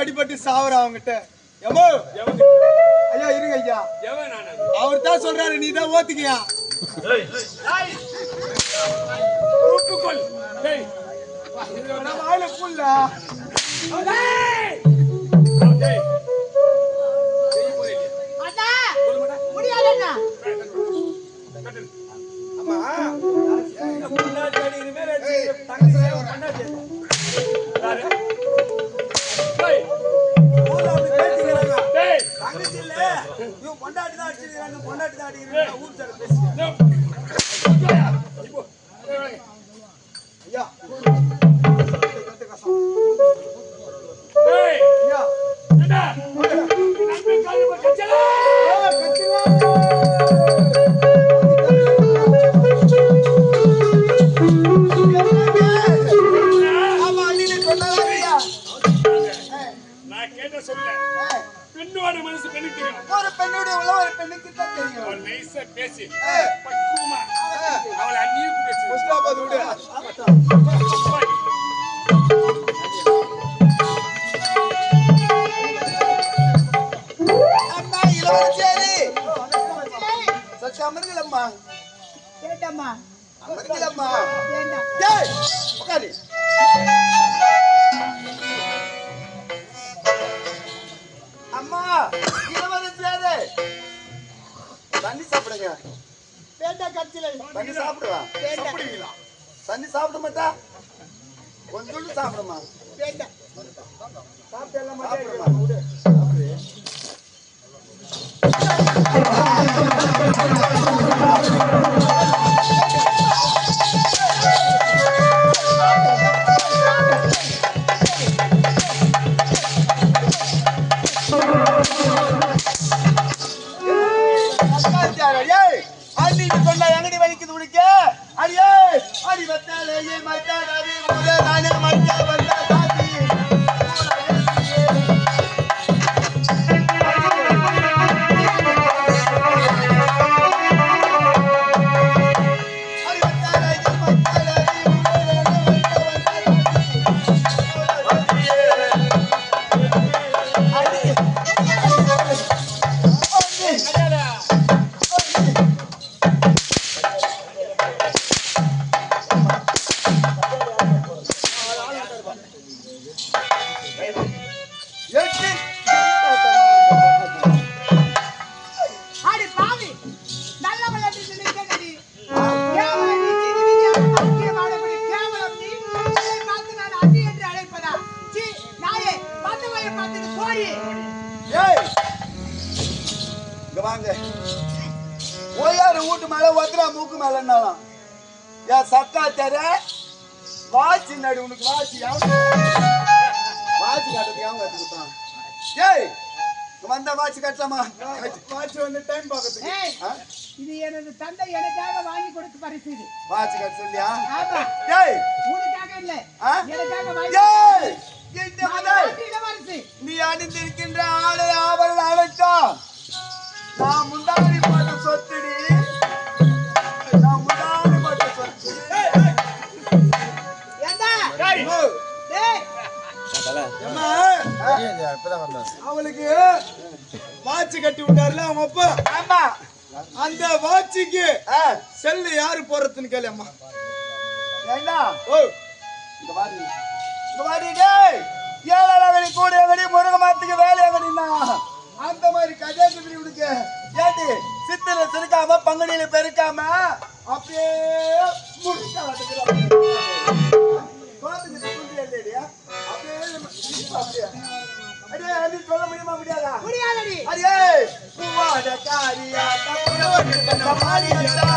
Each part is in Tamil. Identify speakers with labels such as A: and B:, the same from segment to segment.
A: அடிபட்டு சாவுற அவங்கிட்ட. எமோ! ஐயா இருங்க ஐயா. அவர் தான் சொல்றாரு நீ தான் ஓத்துக்கியா வாயில புல்ல சற்று அமருங்களம்மா
B: கேட்டம்மா
A: அமருங்களம்மா உட்காரு அம்மா இளவரசியாரே தண்ணி சாப்பிடுங்க.
B: வேண்டாம் கட்சியில
A: தண்ணி சாப்பிடுவா?
B: வேண்டாம்
A: தண்ணி சாப்பிட மாட்டா? கொஞ்சோண்டு சாப்பிடுமா? அடியே
B: போடி
A: ஏய் இங்க வாங்க ஓயாரு வீட்டு மேல ஒத்துரா மூக்கு மேல என்னாலாம் என் சக்கா தெர வாட்சி நடு உனக்கு வாட்சி வாட்சி கட்டுறதுக்கு அவங்க கத்துக்கிட்டான் ஏய் இங்க வந்தா வாட்சி கட்டலாமா? வாட்சி வந்து டைம் ஆ?
B: இது எனது தந்தை எனக்காக வாங்கி கொடுத்த பரிசு இது.
A: வாட்சி கட்ட சொல்லியா?
B: ஆமா.
A: ஏய்!
B: உனக்காக இல்ல? எனக்காக வாங்கி
A: இந்த முதல்.
B: இளவரசி
A: நீ அணிந்திருக்கின்ற ஆடை ஆபரண அழைத்தோம் நான் முந்தாடி அவளுக்கு வாட்ச் கட்டி விட்டாருல அவங்க அப்பா?
B: ஆமா.
A: அந்த வாட்சிக்கு செல்லு யாரு போறதுன்னு கேளு அம்மா.
B: ஏண்டா?
A: ஓ.
B: இங்க வாடி இங்க வாடி டேய்.
A: ஏழாவது கூட எங்கடி முருக மரத்துக்கு வேலை எங்கடின்னா அந்த மாதிரி கதை குதிரி உனக்கு ஏடி சித்திர சிறுக்காம பங்குனியில பெருக்காம அப்படியே அப்படியே அது சொல்ல முடியுமா முடியாதா
B: முடியாதடி
A: அடியே பூவாட காரியா தப்புட மாறியா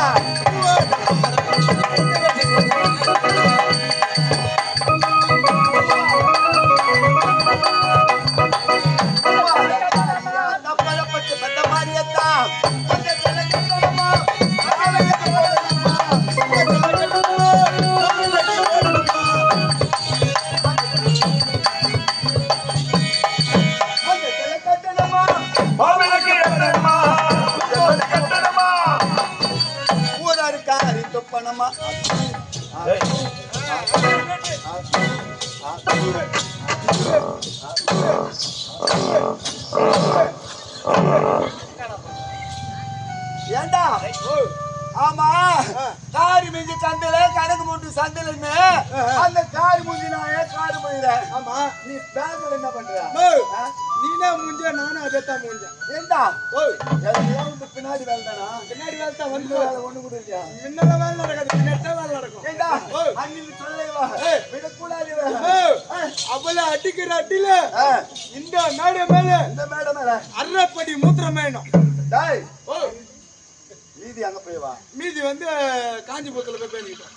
A: துப்பணமா ஏண்டா? ஆமா. காரி மிஞ்சி சந்தையில கணக்கு மூட்டு சந்தையில அந்த காரி மூஞ்சி நான் ஏன் காரு போயிடுறேன்
C: ஆமா.
A: நீ பேங்க்ல என்ன பண்ற?
C: நீனே முடிஞ்ச நானும் அதே தான் முடிஞ்சேன்
A: ஏண்டா
C: ஓய்
A: உனக்கு பின்னாடி வேலை தானா
C: பின்னாடி வேலை தான்
A: வந்து வேலை ஒண்ணு கூட இல்லையா
C: முன்னால வேலை நடக்காது. பின்னாடி வேலை நடக்கும்.
A: ஏண்டா. அன்னிக்கு. விடக்கூடாது
C: ஏய், அவளை அடிக்கிற அடியில இந்த மேடை மேல
A: இந்த மேடம் மேல.
C: அரைப்படி மூத்திரம் வேணும்.
A: போய் வா
C: மீதி வந்து காஞ்சிபுரத்துல போய் பேணிக்கிட்டோம்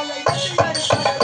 A: அடி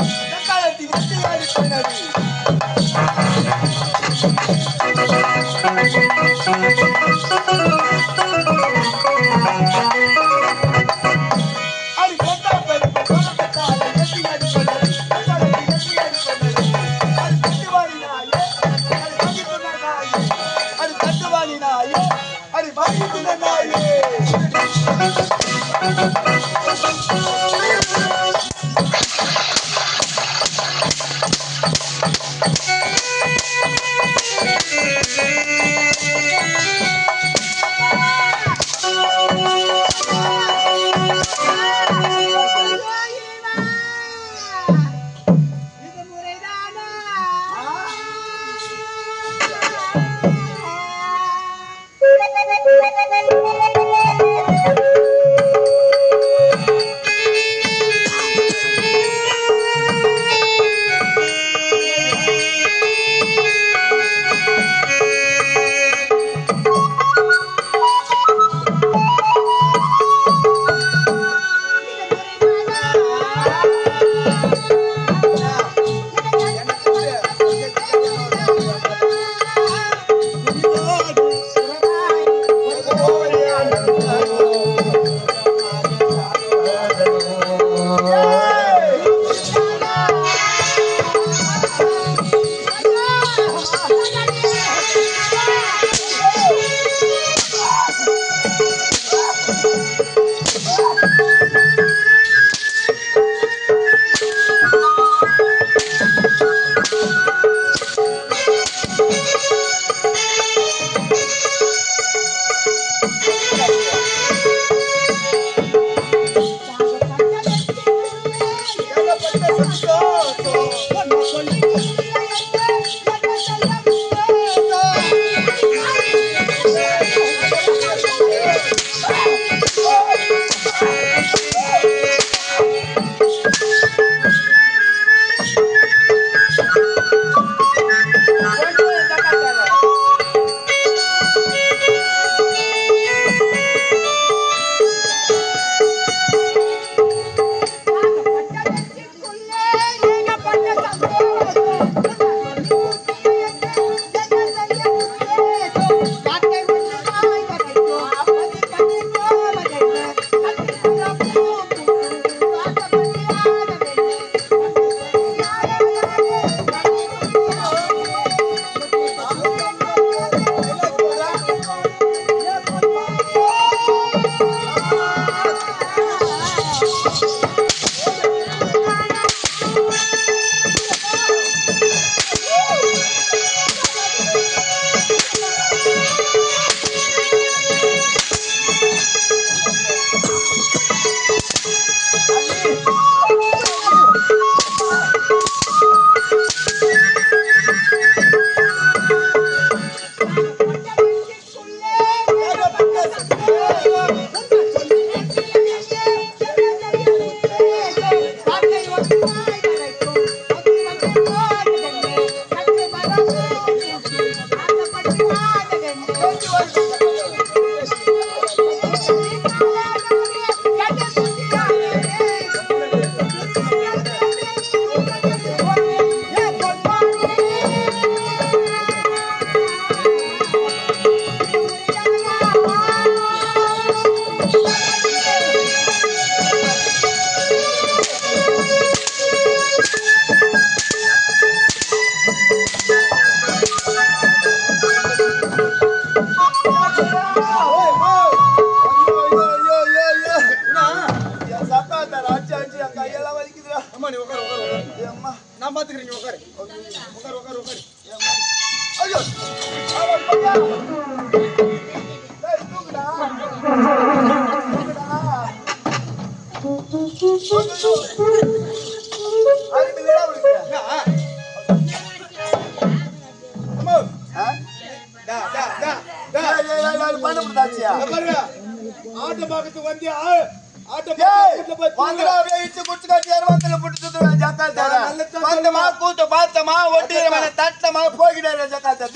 C: நான் நல்லதான்
A: வந்தமா, கூத்த பார்த்தமா, ஒட்டிய தட்டமா, போய்கிட்டாரு ஜக்கால் தாரா.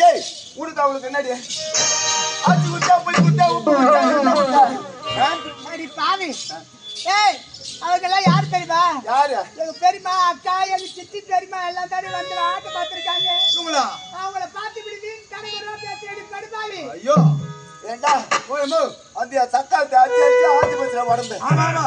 A: உனக்கு அவளுக்கு என்னடி? அந்த சக்கால் தா, அடிச்சு அடிச்சு ஆட்டி போச்சுடா உடம்பு.
C: ஆமா ஆமா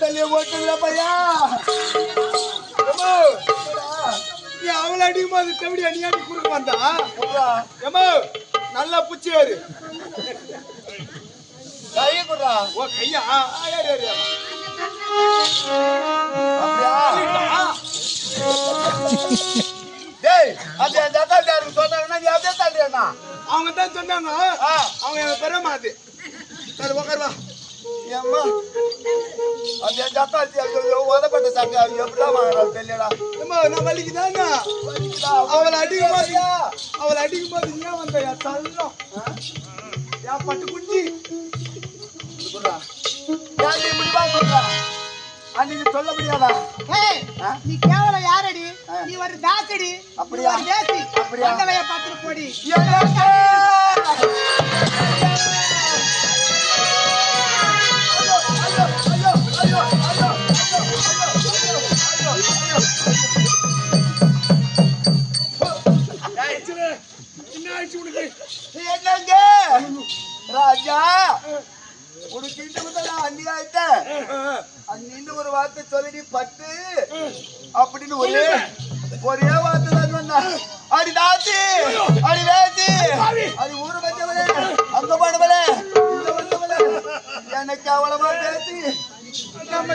A: தள்ளி ஓட்டுதுடா பையா.
C: அம்மா நீ அவளை அடிக்கும் போது நீ அடி குறுக்க வந்தா. ஏம்மா நல்லா புச்சியாரு
A: கையை குடுறா.
C: ஓ கையா? அவங்க தான் சொன்னாங்க. அவங்க எங்க பெரியம்மா அது சரி உட்காருவா
A: ஏம்மா, அது என் ஜக்கால்தாருக்கு உதப்பட்ட சட்டை, அது எப்படிடா வாங்குறாரு தெரியலடா.
C: ஏம்மா நான் வலிக்குதாங்க
A: வலிக்குதா?
C: அவளை அடிக்கும் போது? அவளை அடிக்கும் போது ஏன் வந்த என் தள்ளம் என் பட்டு குஞ்சி?
A: அன்னைக்கு சொல்ல முடியாதா?
B: நீ கேவலம் யாரடி. நீ ஒரு தாசடி
A: அப்படியா? அப்படியா?
B: பார்த்துட்டு போடி
A: எனக்கு அவ்வளவா பேசி நம்ம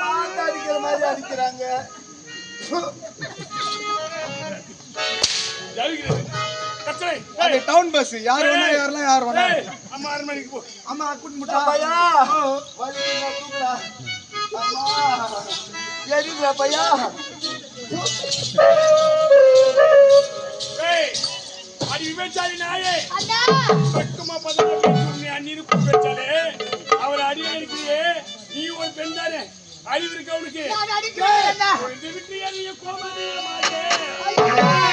A: மாத்த அடிக்கிற மாதிரி அடிக்கிறாங்க
C: அது டவுன் பஸ் யார் வேணா யாரெல்லாம் யார் வேணா
D: அம்மா ஆறு மணிக்கு போ
C: அம்மா கூட்டு முட்டா
A: பையா வலிக்குதா, தூக்குடா. அம்மா எரியுதுடா பையா
D: ஏய் அடி விபச்சாரி நாயே
B: அண்ணா
D: பக்கமா பதமா பேசி அந்நீரு வச்சாலே அவளை அடியே இருக்கிறியே நீ ஒரு பெண் தானே. அறிவு இருக்கு அவனுக்கு வீட்டு கோமாதே மாட்டே.